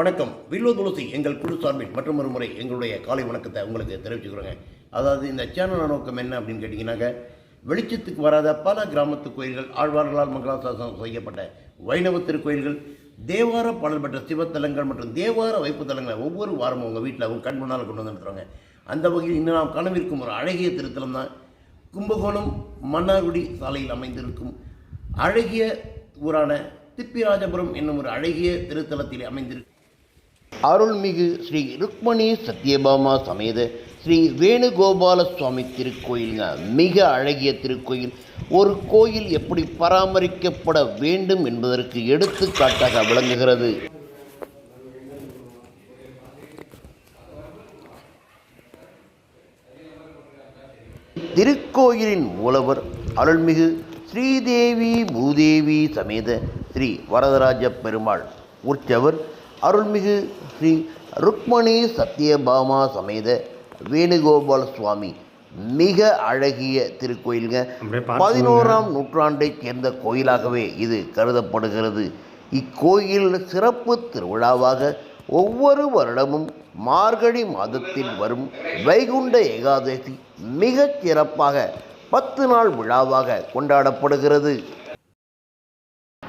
வணக்கம். வில்லோ துளசி எங்கள் குழு சார்பில் மற்றும் ஒரு முறை எங்களுடைய காலை வணக்கத்தை உங்களுக்கு தெரிவிச்சுக்கிறோங்க. அதாவது இந்த சேனல் நோக்கம் என்ன அப்படின்னு கேட்டிங்கன்னாக்க வெளிச்சத்துக்கு வராத பல கிராமத்து கோயில்கள் ஆழ்வார்களால் மங்களாசாசனம் செய்யப்பட்ட வைணவ திருக்கோயில்கள் தேவார பாடல் பெற்ற சிவத்தலங்கள் மற்றும் தேவார வைப்பு தலங்களை ஒவ்வொரு வாரமும் உங்கள் வீட்டில் அவங்க கண் முன்னால் கொண்டு வந்து நிறுத்துறாங்க அந்த வகையில் இன்னும் நாம் கனவிருக்கும் ஒரு அழகிய திருத்தலம் தான் கும்பகோணம் மன்னார்குடி சாலையில் அமைந்திருக்கும் அழகிய ஊரான திப்பிராஜபுரம் என்னும் ஒரு அழகிய திருத்தலத்தில் அமைந்திருக்கு. அருள்மிகு ஸ்ரீ ருக்மணி சத்யபாமா சமேத ஸ்ரீ வேணுகோபால சுவாமி திருக்கோயிலுங்க. மிக அழகிய திருக்கோயில். ஒரு கோயில் எப்படி பராமரிக்கப்பட வேண்டும் என்பதற்கு எடுத்துக்காட்டாக விளங்குகிறது. திருக்கோயிலின் மூலவர் அருள்மிகு ஸ்ரீதேவி பூதேவி சமேத ஸ்ரீ வரதராஜ பெருமாள். உற்சவர் அருள்மிகு ஸ்ரீ ருக்மணி சத்யபாமா சமேத வேணுகோபால சுவாமி. மிக அழகிய திருக்கோயிலுங்க. பதினோராம் நூற்றாண்டைச் சேர்ந்த கோயிலாகவே இது கருதப்படுகிறது. இக்கோயில் சிறப்பு திருவிழாவாக ஒவ்வொரு வருடமும் மார்கழி மாதத்தில் வரும் வைகுண்ட ஏகாதசி மிகச் சிறப்பாக பத்து நாள் விழாவாக கொண்டாடப்படுகிறது.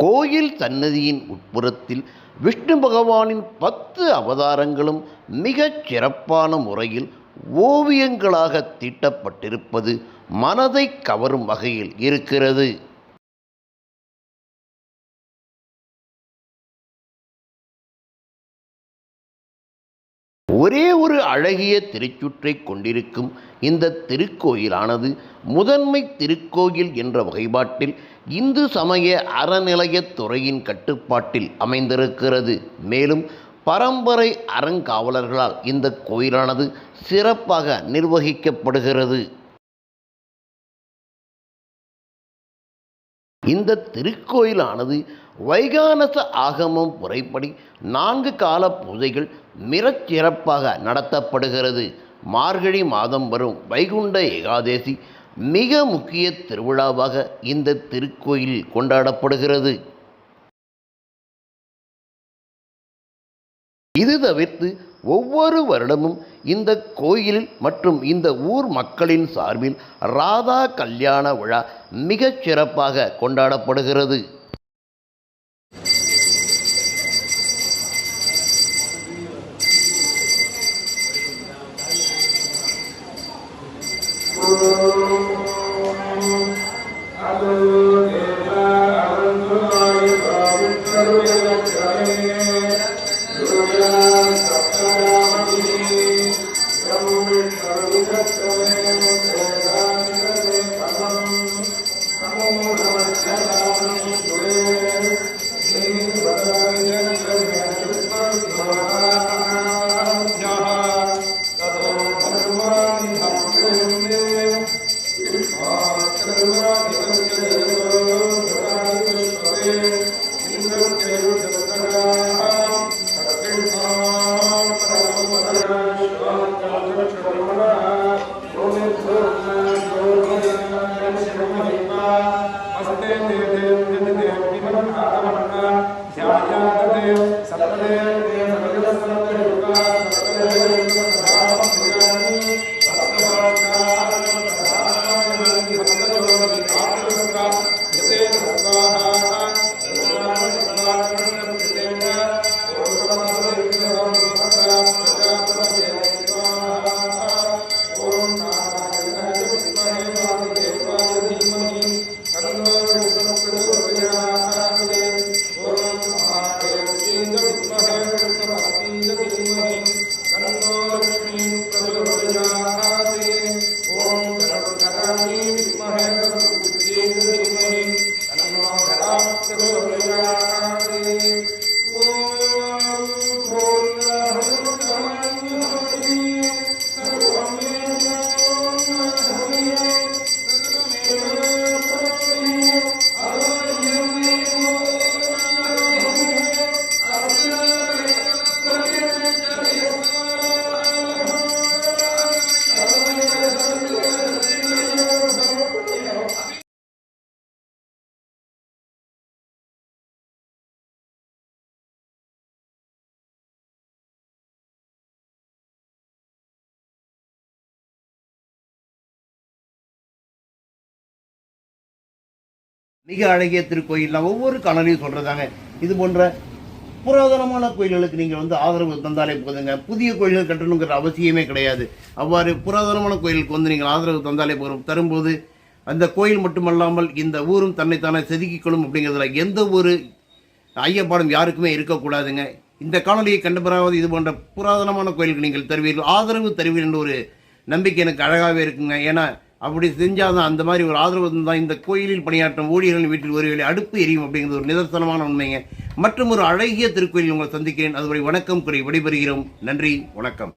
கோயில் சன்னதியின் உட்புறத்தில் விஷ்ணு பகவானின் பத்து அவதாரங்களும் மிகச் சிறப்பான முறையில் ஓவியங்களாக தீட்டப்பட்டிருப்பது மனதை கவரும் வகையில் இருக்கிறது. ஒரே ஒரு அழகிய திருச்சுற்றை கொண்டிருக்கும் இந்த திருக்கோயிலானது முதன்மை திருக்கோயில் என்ற வகைப்பாட்டில் இந்து சமய அறநிலையத் துறையின் கட்டுப்பாட்டில் அமைந்திருக்கிறது. மேலும் பரம்பரை அறங்காவலர்களால் இந்த கோயிலானது சிறப்பாக நிர்வகிக்கப்படுகிறது. இந்த திருக்கோயிலானது வைகானச ஆகமம் முறைப்படி நான்கு கால பூஜைகள் மிகச் சிறப்பாக நடத்தப்படுகிறது. மார்கழி மாதம் வரும் வைகுண்ட ஏகாதேசி மிக முக்கிய திருவிழாவாக இந்த திருக்கோயில் கொண்டாடப்படுகிறது. இது தவிர்த்து ஒவ்வொரு வருடமும் இந்த கோயில் மற்றும் இந்த ஊர் மக்களின் சார்பில் ராதா கல்யாண விழா மிகச் சிறப்பாக கொண்டாடப்படுகிறது. சப்தே மிக அழகிய திருக்கோயில் நான் ஒவ்வொரு காணொலியும் சொல்கிறதாங்க இது போன்ற புராதனமான கோயில்களுக்கு நீங்கள் வந்து ஆதரவு தந்தாலே போதுங்க. புதிய கோயில்கள் கட்டணுங்கிற அவசியமே கிடையாது. அவ்வாறு புராதனமான கோயிலுக்கு வந்து நீங்கள் ஆதரவு தந்தாலே போதும். தரும்போது அந்த கோயில் மட்டுமல்லாமல் இந்த ஊரும் தன்னைத்தானே செதுக்கிக்கொள்ளும் அப்படிங்கிறதுல எந்த ஒரு ஐயப்பாடும் யாருக்குமே இருக்கக்கூடாதுங்க. இந்த காணொலியை கண்டுபிறாவது இது போன்ற புராதனமான கோயிலுக்கு நீங்கள் தருவீர்கள் ஆதரவு தருவீர்கள் என்ற ஒரு நம்பிக்கை எனக்கு அழகாகவே இருக்குங்க. ஏன்னா அப்படி செஞ்சாதான் அந்த மாதிரி ஒரு ஆதரவு இருந்தால் இந்த கோயிலில் பணியாற்றும் ஊழியர்கள் வீட்டில் ஒருவேளை அடுப்பு எரியும் அப்படிங்கிறது ஒரு நிதர்சனமான உண்மைங்க. மற்றும் ஒரு அழகிய திருக்கோயில் உங்களை சந்திக்கிறேன். அதுவரை வணக்கம் குறை விடைபெறுகிறோம். நன்றி வணக்கம்.